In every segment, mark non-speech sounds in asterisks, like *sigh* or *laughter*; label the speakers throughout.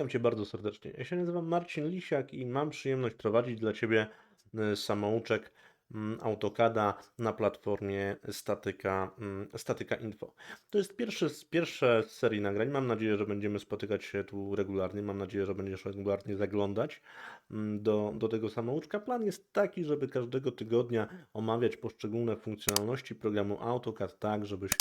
Speaker 1: Witam Cię bardzo serdecznie. Ja się nazywam Marcin Lisiak i mam przyjemność prowadzić dla Ciebie y, samouczek mm, AutoCADa na platformie Statyka, mm, Statyka Info. To jest pierwszy, pierwsze z serii nagrań. Mam nadzieję, że będziemy spotykać się tu regularnie. Mam nadzieję, że będziesz regularnie zaglądać mm, do, do tego samouczka. Plan jest taki, żeby każdego tygodnia omawiać poszczególne funkcjonalności programu AutoCAD tak, żebyś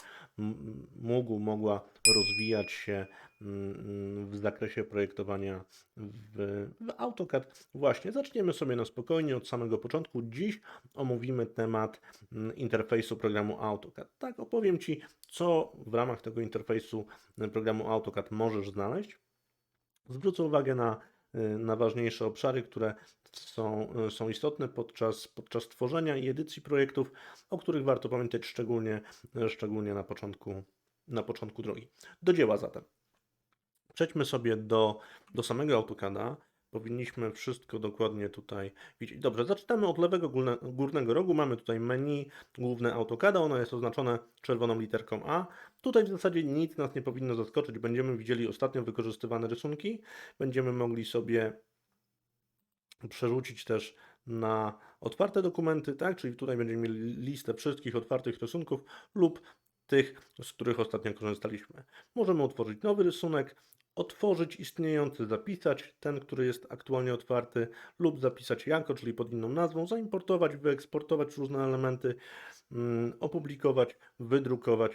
Speaker 1: mógł, mogła rozwijać się w zakresie projektowania w, w AutoCAD. Właśnie, zaczniemy sobie na spokojnie od samego początku. Dziś omówimy temat mm, interfejsu programu AutoCAD. Tak, opowiem Ci, co w ramach tego interfejsu mm, programu AutoCAD możesz znaleźć. Zwrócę uwagę na, y, na ważniejsze obszary, które są, y, są istotne podczas, podczas tworzenia i edycji projektów, o których warto pamiętać szczególnie, szczególnie na, początku, na początku drogi. Do dzieła zatem. Przejdźmy sobie do, do samego AutoCADa. Powinniśmy wszystko dokładnie tutaj widzieć. Dobrze, zaczynamy od lewego górne, górnego rogu. Mamy tutaj menu główne AutoCADa. Ono jest oznaczone czerwoną literką A. Tutaj w zasadzie nic nas nie powinno zaskoczyć. Będziemy widzieli ostatnio wykorzystywane rysunki. Będziemy mogli sobie przerzucić też na otwarte dokumenty, tak? Czyli tutaj będziemy mieli listę wszystkich otwartych rysunków lub tych, z których ostatnio korzystaliśmy. Możemy utworzyć nowy rysunek, otworzyć istniejący, zapisać ten, który jest aktualnie otwarty, lub zapisać jako, czyli pod inną nazwą, zaimportować, wyeksportować różne elementy, mm, opublikować, wydrukować,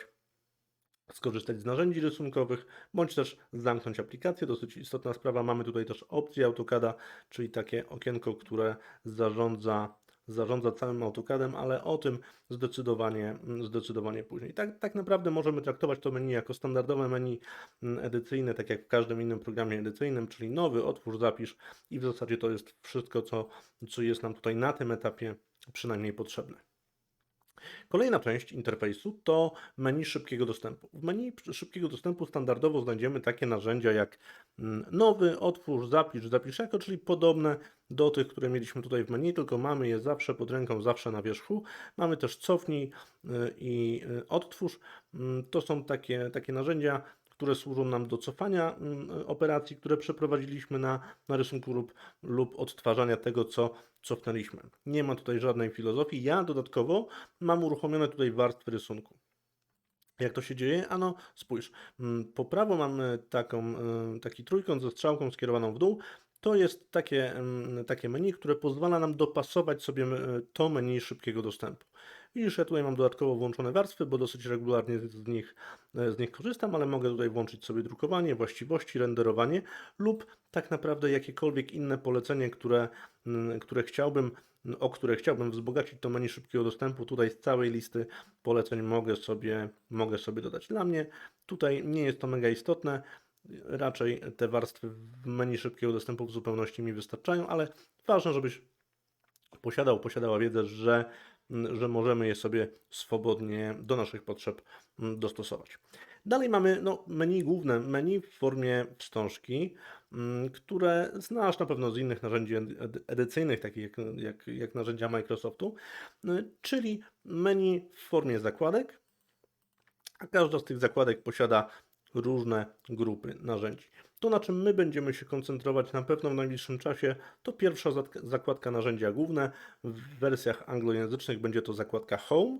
Speaker 1: skorzystać z narzędzi rysunkowych, bądź też zamknąć aplikację. Dosyć istotna sprawa. Mamy tutaj też opcję AutoCADa, czyli takie okienko, które zarządza, zarządza całym AutoCADem, ale o tym zdecydowanie, zdecydowanie później. Tak, tak naprawdę możemy traktować to menu jako standardowe menu mm, edycyjne, tak jak w każdym innym programie edycyjnym, czyli nowy, otwórz, zapisz i w zasadzie to jest wszystko, co, co jest nam tutaj na tym etapie przynajmniej potrzebne. Kolejna część interfejsu to menu szybkiego dostępu. W menu szybkiego dostępu standardowo znajdziemy takie narzędzia jak mm, nowy, otwórz, zapisz, zapisz jako, czyli podobne do tych, które mieliśmy tutaj w menu, tylko mamy je zawsze pod ręką, zawsze na wierzchu. Mamy też cofnij y, i y, odtwórz. Mm, To są takie, takie narzędzia, które służą nam do cofania mm, operacji, które przeprowadziliśmy na, na rysunku lub, lub odtwarzania tego, co cofnęliśmy. Nie ma tutaj żadnej filozofii. Ja dodatkowo mam uruchomione tutaj warstwy rysunku. Jak to się dzieje? Ano, spójrz. mm, Po prawo mamy taką, y, taki trójkąt ze strzałką skierowaną w dół. To jest takie, takie menu, które pozwala nam dopasować sobie y, to menu szybkiego dostępu. Widzisz, ja tutaj mam dodatkowo włączone warstwy, bo dosyć regularnie z nich, y, z nich korzystam, ale mogę tutaj włączyć sobie drukowanie, właściwości, renderowanie lub tak naprawdę jakiekolwiek inne polecenie, które, które chciałbym, o które chciałbym wzbogacić to menu szybkiego dostępu. Tutaj z całej listy poleceń mogę sobie, mogę sobie dodać. Dla mnie tutaj nie jest to mega istotne. Raczej te warstwy w menu szybkiego dostępu w zupełności mi wystarczają, ale ważne, żebyś posiadał, posiadała wiedzę, że, że możemy je sobie swobodnie do naszych potrzeb mm, dostosować. Dalej mamy no, menu główne, menu w formie wstążki, mm, które znasz na pewno z innych narzędzi edy- edycyjnych, takich jak, jak, jak narzędzia Microsoftu, y, czyli menu w formie zakładek, a każda z tych zakładek posiada różne grupy narzędzi. To, na czym my będziemy się koncentrować na pewno w najbliższym czasie, to pierwsza zakładka narzędzia główne. W wersjach anglojęzycznych będzie to zakładka Home,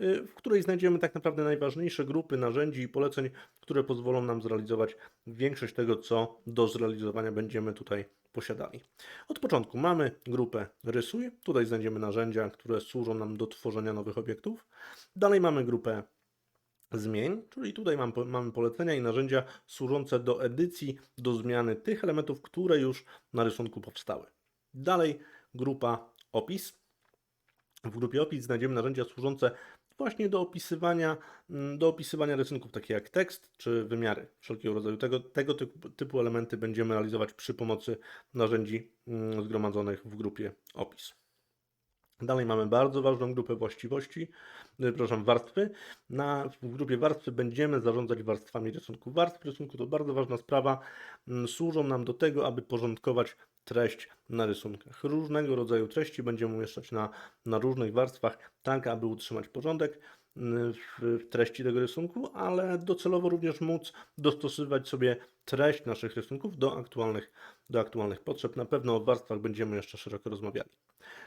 Speaker 1: y, w której znajdziemy tak naprawdę najważniejsze grupy narzędzi i poleceń, które pozwolą nam zrealizować większość tego, co do zrealizowania będziemy tutaj posiadali. Od początku mamy grupę Rysuj. Tutaj znajdziemy narzędzia, które służą nam do tworzenia nowych obiektów. Dalej mamy grupę zmień, czyli tutaj mam, mamy polecenia i narzędzia służące do edycji, do zmiany tych elementów, które już na rysunku powstały. Dalej grupa opis. W grupie opis znajdziemy narzędzia służące właśnie do opisywania, mm, do opisywania rysunków, takie jak tekst czy wymiary wszelkiego rodzaju. Tego, tego typu, elementy będziemy realizować przy pomocy narzędzi mm, zgromadzonych w grupie opis. Dalej mamy bardzo ważną grupę właściwości, y, przepraszam, warstwy. Na, w grupie warstwy będziemy zarządzać warstwami rysunku. Warstwy rysunku to bardzo ważna sprawa. mm, Służą nam do tego, aby porządkować treść na rysunkach. Różnego rodzaju treści będziemy umieszczać na, na różnych warstwach, tak aby utrzymać porządek. w w treści tego rysunku, ale docelowo również móc dostosowywać sobie treść naszych rysunków do aktualnych, do aktualnych potrzeb. Na pewno o warstwach będziemy jeszcze szeroko rozmawiali.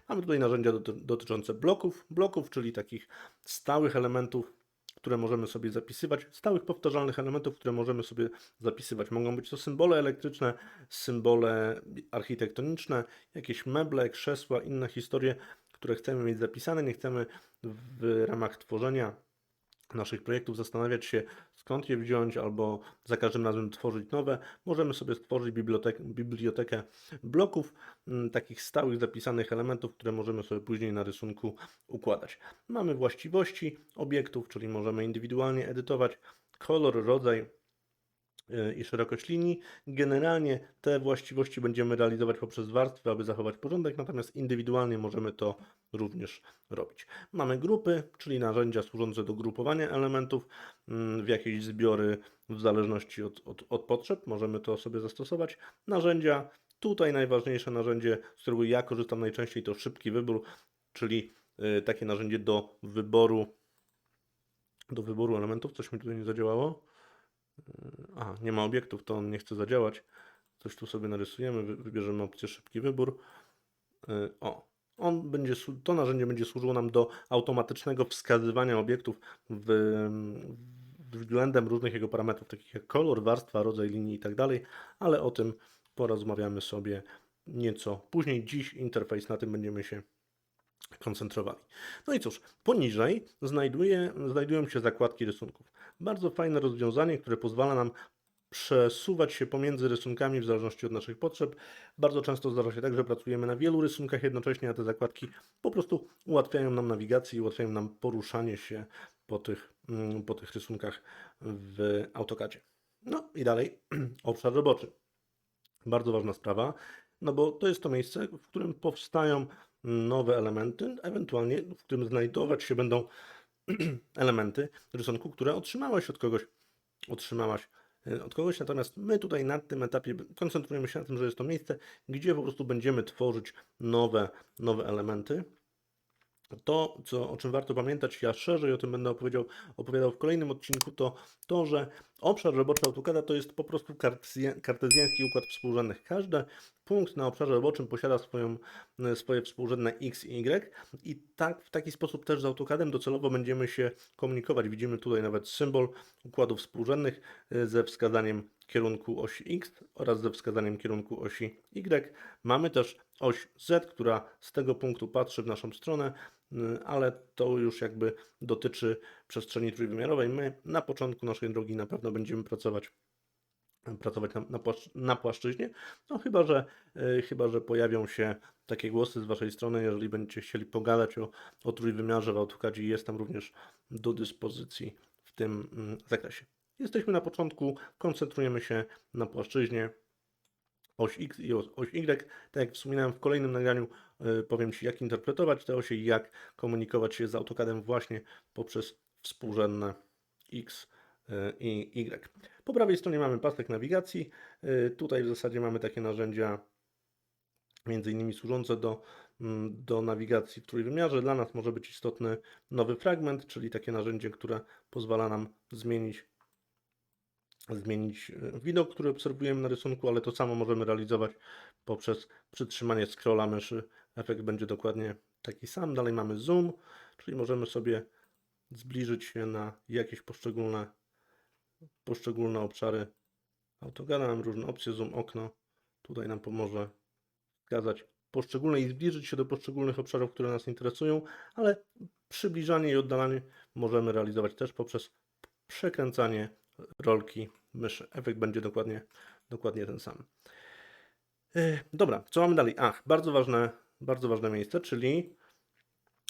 Speaker 1: Mamy tutaj narzędzia doty- dotyczące bloków, bloków, czyli takich stałych elementów, które możemy sobie zapisywać, stałych powtarzalnych elementów, które możemy sobie zapisywać. Mogą być to symbole elektryczne, symbole architektoniczne, jakieś meble, krzesła, inne historie, które chcemy mieć zapisane. Nie chcemy w ramach tworzenia naszych projektów zastanawiać się, skąd je wziąć, albo za każdym razem tworzyć nowe. Możemy sobie stworzyć bibliotek, bibliotekę bloków, m, takich stałych zapisanych elementów, które możemy sobie później na rysunku układać. Mamy właściwości obiektów, czyli możemy indywidualnie edytować kolor, rodzaj, i szerokość linii. Generalnie te właściwości będziemy realizować poprzez warstwy, aby zachować porządek, natomiast indywidualnie możemy to również robić. Mamy grupy, czyli narzędzia służące do grupowania elementów mm, w jakieś zbiory w zależności od, od, od potrzeb. Możemy to sobie zastosować. Narzędzia, tutaj najważniejsze narzędzie, z którego ja korzystam najczęściej, to szybki wybór, czyli y, takie narzędzie do wyboru do wyboru elementów. Coś mi tutaj nie zadziałało. Aha, nie ma obiektów, to on nie chce zadziałać. Coś tu sobie narysujemy, wy- wybierzemy opcję szybki wybór. Yy, O, on będzie, to narzędzie będzie służyło nam do automatycznego wskazywania obiektów w, względem różnych jego parametrów, takich jak kolor, warstwa, rodzaj linii i tak ale o tym porozmawiamy sobie nieco później. Dziś interfejs, na tym będziemy się koncentrowali. No i cóż, poniżej znajduje, znajdują się zakładki rysunków. Bardzo fajne rozwiązanie, które pozwala nam przesuwać się pomiędzy rysunkami w zależności od naszych potrzeb. Bardzo często zdarza się tak, że pracujemy na wielu rysunkach jednocześnie, a te zakładki po prostu ułatwiają nam nawigację i ułatwiają nam poruszanie się po tych, mm, po tych rysunkach w AutoCADzie. No i dalej *clears throat* obszar roboczy. Bardzo ważna sprawa, no bo to jest to miejsce, w którym powstają nowe elementy, ewentualnie w którym znajdować się będą *clears throat* elementy rysunku, które otrzymałeś od kogoś, otrzymałaś e, od kogoś, natomiast my tutaj na tym etapie koncentrujemy się na tym, że jest to miejsce, gdzie po prostu będziemy tworzyć nowe, nowe elementy. To, co, o czym warto pamiętać, ja szerzej o tym będę opowiedział, opowiadał w kolejnym odcinku, to to, że obszar roboczy AutoCADa to jest po prostu kartezja- kartezjański układ współrzędnych. Każdy punkt na obszarze roboczym posiada swoją, e, swoje współrzędne x i y i tak, w taki sposób też z AutoCADem docelowo będziemy się komunikować. Widzimy tutaj nawet symbol układów współrzędnych e, ze wskazaniem kierunku osi x oraz ze wskazaniem kierunku osi y. Mamy też oś z, która z tego punktu patrzy w naszą stronę, ale to już jakby dotyczy przestrzeni trójwymiarowej. My na początku naszej drogi na pewno będziemy pracować pracować na, na, na płaszczyźnie, no chyba że, y, chyba, że pojawią się takie głosy z Waszej strony, jeżeli będziecie chcieli pogadać o, o trójwymiarze w AutoCADzie, jestem również do dyspozycji w tym mm, zakresie. Jesteśmy na początku, koncentrujemy się na płaszczyźnie, oś X i oś Y. Tak jak wspominałem w kolejnym nagraniu, y, powiem Ci jak interpretować te osie i jak komunikować się z AutoCADem właśnie poprzez współrzędne X y, i Y. Po prawej stronie mamy pasek nawigacji. Y, Tutaj w zasadzie mamy takie narzędzia między innymi służące do, mm, do nawigacji w trójwymiarze. Dla nas może być istotny nowy fragment, czyli takie narzędzie, które pozwala nam zmienić zmienić widok, który obserwujemy na rysunku, ale to samo możemy realizować poprzez przytrzymanie scrolla myszy. Efekt będzie dokładnie taki sam. Dalej mamy zoom, czyli możemy sobie zbliżyć się na jakieś poszczególne, poszczególne obszary AutoCADa. Mamy różne opcje, zoom okno. Tutaj nam pomoże wskazać poszczególne i zbliżyć się do poszczególnych obszarów, które nas interesują, ale przybliżanie i oddalanie możemy realizować też poprzez przekręcanie rolki myszy. Efekt będzie dokładnie, dokładnie ten sam. E, Dobra, co mamy dalej? Ach, bardzo ważne, bardzo ważne miejsce, czyli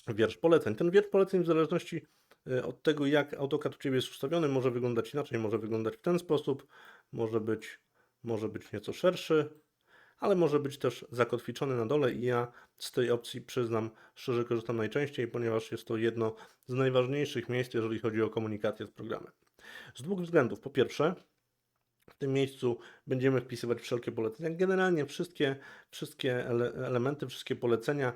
Speaker 1: wiersz poleceń. Ten wiersz poleceń w zależności e, od tego, jak AutoCAD u Ciebie jest ustawiony, może wyglądać inaczej, może wyglądać w ten sposób, może być, może być nieco szerszy, ale może być też zakotwiczony na dole i ja z tej opcji przyznam, szczerze korzystam najczęściej, ponieważ jest to jedno z najważniejszych miejsc, jeżeli chodzi o komunikację z programem. Z dwóch względów. Po pierwsze, w tym miejscu będziemy wpisywać wszelkie polecenia. Generalnie wszystkie, wszystkie ele elementy, wszystkie polecenia,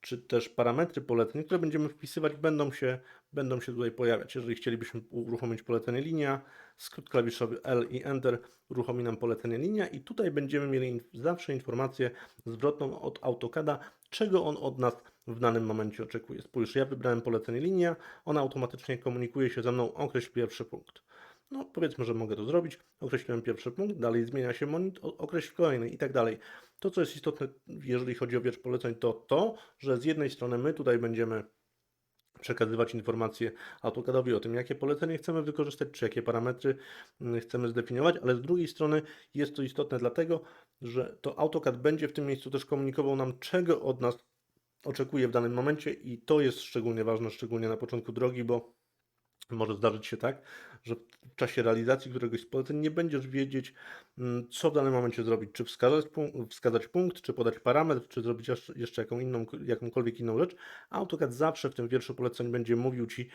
Speaker 1: czy też parametry poleceń, które będziemy wpisywać, będą się będą się tutaj pojawiać. Jeżeli chcielibyśmy uruchomić polecenie linia, skrót klawiszowy L i Enter uruchomi nam polecenie linia i tutaj będziemy mieli zawsze informację zwrotną od AutoCADa, czego on od nas w danym momencie oczekuje. Spójrz, ja wybrałem polecenie linia, ona automatycznie komunikuje się ze mną, określ pierwszy punkt. No, powiedzmy, że mogę to zrobić. Określiłem pierwszy punkt, dalej zmienia się monitor, określ kolejny i tak dalej. To, co jest istotne, jeżeli chodzi o wiersz poleceń, to to, że z jednej strony my tutaj będziemy przekazywać informacje AutoCADowi o tym, jakie polecenie chcemy wykorzystać, czy jakie parametry mm, chcemy zdefiniować, ale z drugiej strony jest to istotne dlatego, że to AutoCAD będzie w tym miejscu też komunikował nam, czego od nas oczekuje w danym momencie i to jest szczególnie ważne, szczególnie na początku drogi, bo może zdarzyć się tak, że w czasie realizacji któregoś z poleceń nie będziesz wiedzieć, mm, co w danym momencie zrobić. Czy wskazać, punk- wskazać punkt, czy podać parametr, czy zrobić jeszcze- jeszcze jaką inną, jakąkolwiek inną rzecz. AutoCAD zawsze w tym wierszu poleceń będzie mówił Ci,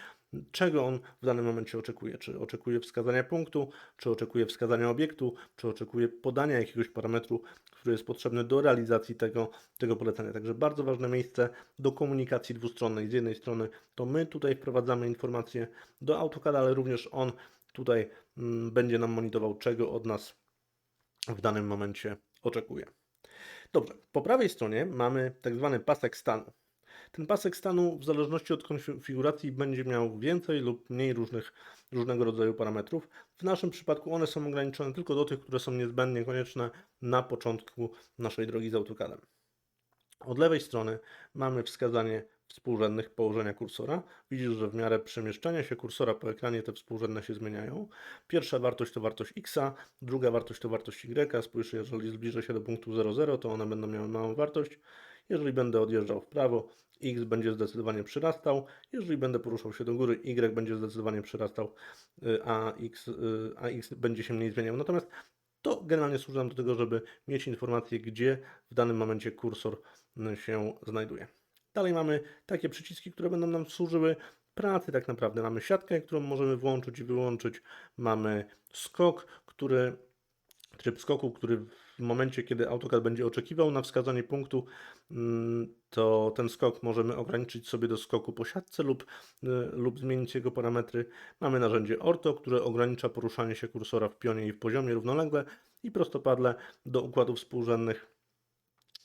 Speaker 1: czego on w danym momencie oczekuje. Czy oczekuje wskazania punktu, czy oczekuje wskazania obiektu, czy oczekuje podania jakiegoś parametru, który jest potrzebny do realizacji tego, tego polecenia. Także bardzo ważne miejsce do komunikacji dwustronnej. Z jednej strony to my tutaj wprowadzamy informacje do AutoCAD, ale również on tutaj mm, będzie nam monitorował, czego od nas w danym momencie oczekuje. Dobrze, po prawej stronie mamy tak zwany pasek stanu. Ten pasek stanu w zależności od konfiguracji będzie miał więcej lub mniej różnych, różnego rodzaju parametrów. W naszym przypadku one są ograniczone tylko do tych, które są niezbędnie konieczne na początku naszej drogi z AutoCADem. Od lewej strony mamy wskazanie współrzędnych położenia kursora. Widzisz, że w miarę przemieszczania się kursora po ekranie te współrzędne się zmieniają. Pierwsza wartość to wartość x, druga wartość to wartość y. Spójrz, jeżeli zbliżę się do punktu 0,0, to one będą miały małą wartość. Jeżeli będę odjeżdżał w prawo, x będzie zdecydowanie przyrastał. Jeżeli będę poruszał się do góry, y będzie zdecydowanie przyrastał, y, a x, y, a x będzie się mniej zmieniał. Natomiast to generalnie służy nam do tego, żeby mieć informację, gdzie w danym momencie kursor y, się znajduje. Dalej mamy takie przyciski, które będą nam służyły pracy tak naprawdę. Mamy siatkę, którą możemy włączyć i wyłączyć. Mamy skok, który tryb skoku, który w momencie, kiedy AutoCAD będzie oczekiwał na wskazanie punktu, mm, to ten skok możemy ograniczyć sobie do skoku po siatce lub, y, lub zmienić jego parametry. Mamy narzędzie Orto, które ogranicza poruszanie się kursora w pionie i w poziomie równolegle i prostopadle do układów współrzędnych.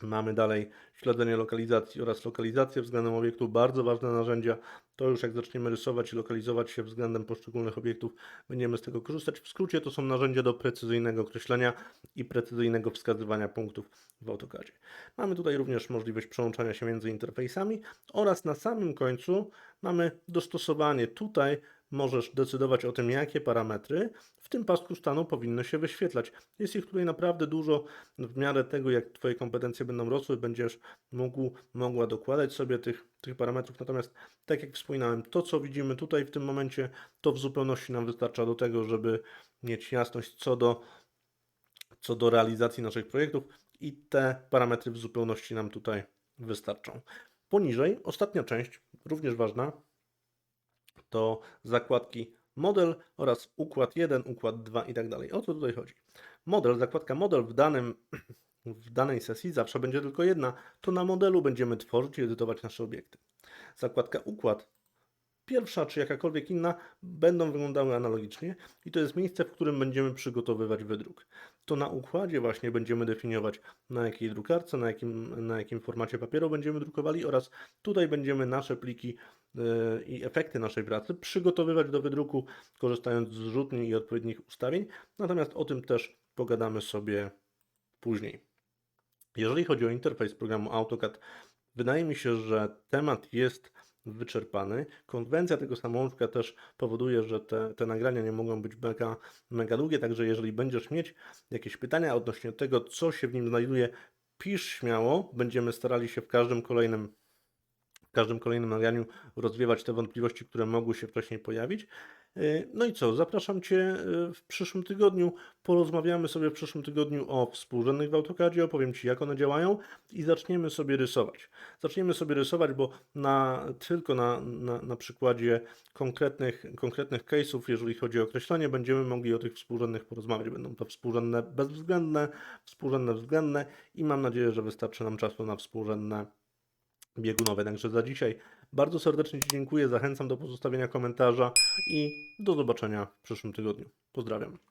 Speaker 1: Mamy dalej śledzenie lokalizacji oraz lokalizację względem obiektu. Bardzo ważne narzędzia. To już jak zaczniemy rysować i lokalizować się względem poszczególnych obiektów, będziemy z tego korzystać. W skrócie to są narzędzia do precyzyjnego określenia i precyzyjnego wskazywania punktów w AutoCADzie. Mamy tutaj również możliwość przełączania się między interfejsami oraz na samym końcu mamy dostosowanie. Tutaj możesz decydować o tym, jakie parametry w tym pasku stanu powinny się wyświetlać. Jest ich tutaj naprawdę dużo. W miarę tego, jak Twoje kompetencje będą rosły, będziesz mógł, mogła dokładać sobie tych, tych parametrów. Natomiast, tak jak wspominałem, to co widzimy tutaj w tym momencie, to w zupełności nam wystarcza do tego, żeby mieć jasność co do, co do realizacji naszych projektów i te parametry w zupełności nam tutaj wystarczą. Poniżej, ostatnia część, również ważna, to zakładki model oraz układ 1, układ 2 i tak dalej. O co tutaj chodzi? Model, zakładka model w, danym, w danej sesji zawsze będzie tylko jedna. To na modelu będziemy tworzyć i edytować nasze obiekty. Zakładka układ, pierwsza czy jakakolwiek inna, będą wyglądały analogicznie i to jest miejsce, w którym będziemy przygotowywać wydruk. To na układzie właśnie będziemy definiować na jakiej drukarce, na jakim, na jakim formacie papieru będziemy drukowali oraz tutaj będziemy nasze pliki yy, i efekty naszej pracy przygotowywać do wydruku, korzystając z rzutni i odpowiednich ustawień. Natomiast o tym też pogadamy sobie później. Jeżeli chodzi o interfejs programu AutoCAD, wydaje mi się, że temat jest wyczerpany. Konwencja tego samouczka też powoduje, że te, te nagrania nie mogą być mega, mega długie, także jeżeli będziesz mieć jakieś pytania odnośnie tego, co się w nim znajduje, pisz śmiało. Będziemy starali się w każdym kolejnym w każdym kolejnym nagraniu rozwiewać te wątpliwości, które mogły się wcześniej pojawić. Yy, No i co, zapraszam Cię yy, w przyszłym tygodniu. Porozmawiamy sobie w przyszłym tygodniu o współrzędnych w AutoCADzie, opowiem Ci, jak one działają i zaczniemy sobie rysować. Zaczniemy sobie rysować, bo na, tylko na, na, na przykładzie konkretnych, konkretnych case'ów, jeżeli chodzi o określenie, będziemy mogli o tych współrzędnych porozmawiać. Będą to współrzędne bezwzględne, współrzędne względne i mam nadzieję, że wystarczy nam czasu na współrzędne biegunowe. Także za dzisiaj Bardzo serdecznie Ci dziękuję, zachęcam do pozostawienia komentarza i do zobaczenia w przyszłym tygodniu. Pozdrawiam.